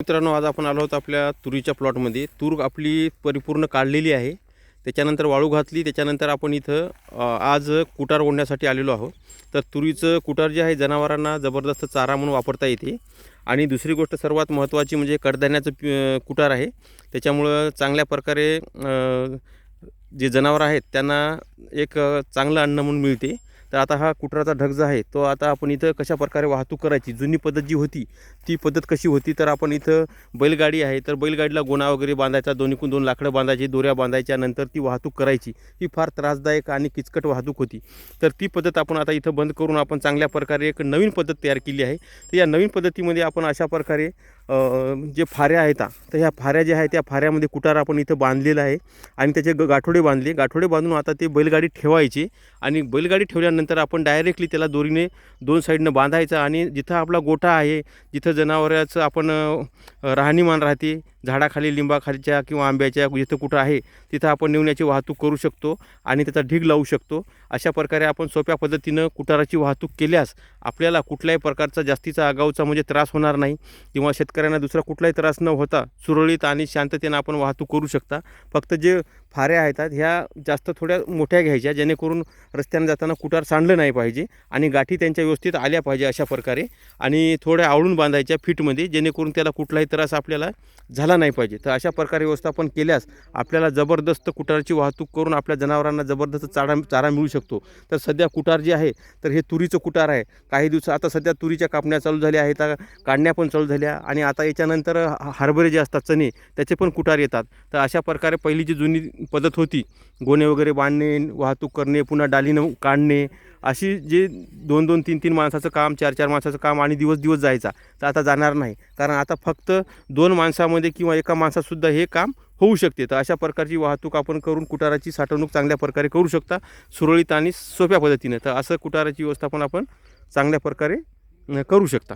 मित्रांनो आज आपण आलो आहोत आपल्या तुरीच्या प्लॉटमध्ये. तूर आपली परिपूर्ण काढलेली आहे. त्याच्यानंतर वाळू घातली. त्याच्यानंतर आपण इथं आज कुटार ओढण्यासाठी आलेलो आहोत. तर तुरीचं कुटार जे आहे जनावरांना जबरदस्त चारा म्हणून वापरता येते. आणि दुसरी गोष्ट सर्वात महत्त्वाची म्हणजे कडधान्याचं पि- कुटार आहे. त्याच्यामुळं चांगल्या प्रकारे जे जनावरं आहेत त्यांना एक चांगलं अन्न म्हणून मिळते. तर आता हा कुटराचा ढग जो आहे तो आता आपण इथं कशा प्रकारे वाहतूक करायची जुनी पद्धत जी होती ती पद्धत कशी होती? तर आपण इथं बैलगाडी आहे तर बैलगाडीला गोणा वगैरे बांधायचा दोन्हीकून दोन लाकडं बांधायची दोऱ्या बांधायच्या नंतर ती वाहतूक करायची. ही फार त्रासदायक आणि किचकट वाहतूक होती. तर ती पद्धत आपण आता इथं बंद करून आपण चांगल्या प्रकारे एक नवीन पद्धत तयार केली आहे. तर या नवीन पद्धतीमध्ये आपण अशा प्रकारे जे फाऱ्या आहेत तर ह्या फाऱ्या ज्या आहेत त्या फाऱ्यामध्ये कुटार आपण इथं बांधलेलं आहे. आणि त्याचे ग गाठोडे बांधले. गाठोडे बांधून आता ते बैलगाडी ठेवायची. आणि बैलगाडी ठेवल्यानंतर आपण डायरेक्टली त्याला दोरीने दोन साईडनं बांधायचं. आणि जिथं आपला गोठा आहे जिथं जनावराचं आपण राहणीमान राहते झाडाखाली लिंबाखालीच्या किंवा आंब्याच्या जिथं कुठं आहे तिथं आपण नेऊन वाहतूक करू शकतो आणि त्याचा ढीग लावू शकतो. अशा प्रकारे आपण सोप्या पद्धतीनं कुटाराची वाहतूक केल्यास आपल्याला कुठल्याही प्रकारचा जास्तीचा आगाऊचा म्हणजे त्रास होणार नाही किंवा शेतकऱ्यांना दुसरा कुठलाही त्रास न होता सुरळीत आणि शांततेनं आपण वाहतूक करू शकता. फक्त जे फाऱ्या आहेत ह्या जास्त थोड्या मोठ्या घ्यायच्या जेणेकरून रस्त्यानं जाताना कुटार सांडलं नाही पाहिजे आणि गाठी त्यांच्या व्यवस्थित आल्या पाहिजे अशा प्रकारे आणि थोड्या आवळून बांधायच्या फिटमध्ये जेणेकरून त्याला कुठलाही त्रास आपल्याला झाला नाही पाहिजे. तर अशा प्रकारे व्यवस्थापन केल्यास आपल्याला जबरदस्त कुटारची वाहतूक करून आपल्या जनावरांना जबरदस्त चारा चारा मिळू शकतो. तर सध्या कुटार जे आहे तर हे तुरीचं कुटार आहे. काही दिवस आता सध्या तुरीच्या कापण्या चालू झाल्या आहेत काढण्या पण चालू झाल्या आणि आता याच्यानंतर हरभरे जे असतात चणे त्याचे पण कुटार येतात. तर अशा प्रकारे पहिली जी जुनी पद्धत होती गोणे वगैरे बांधणे वाहतूक करणे पुन्हा डालीनं काढणे अशी जे दोन दोन तीन तीन माणसाचं काम चार चार माणसाचं काम आणि दिवस दिवस जायचा तर आता जाणार नाही. कारण आता फक्त दोन माणसामध्ये किंवा एका माणसातसुद्धा हे काम होऊ शकते. तर अशा प्रकारची वाहतूक आपण करून कुटाराची साठवणूक चांगल्या प्रकारे करू शकता सुरळीत आणि सोप्या पद्धतीने. तर असं कुटाराची व्यवस्थापन आपण चांगल्या प्रकारे करू शकता.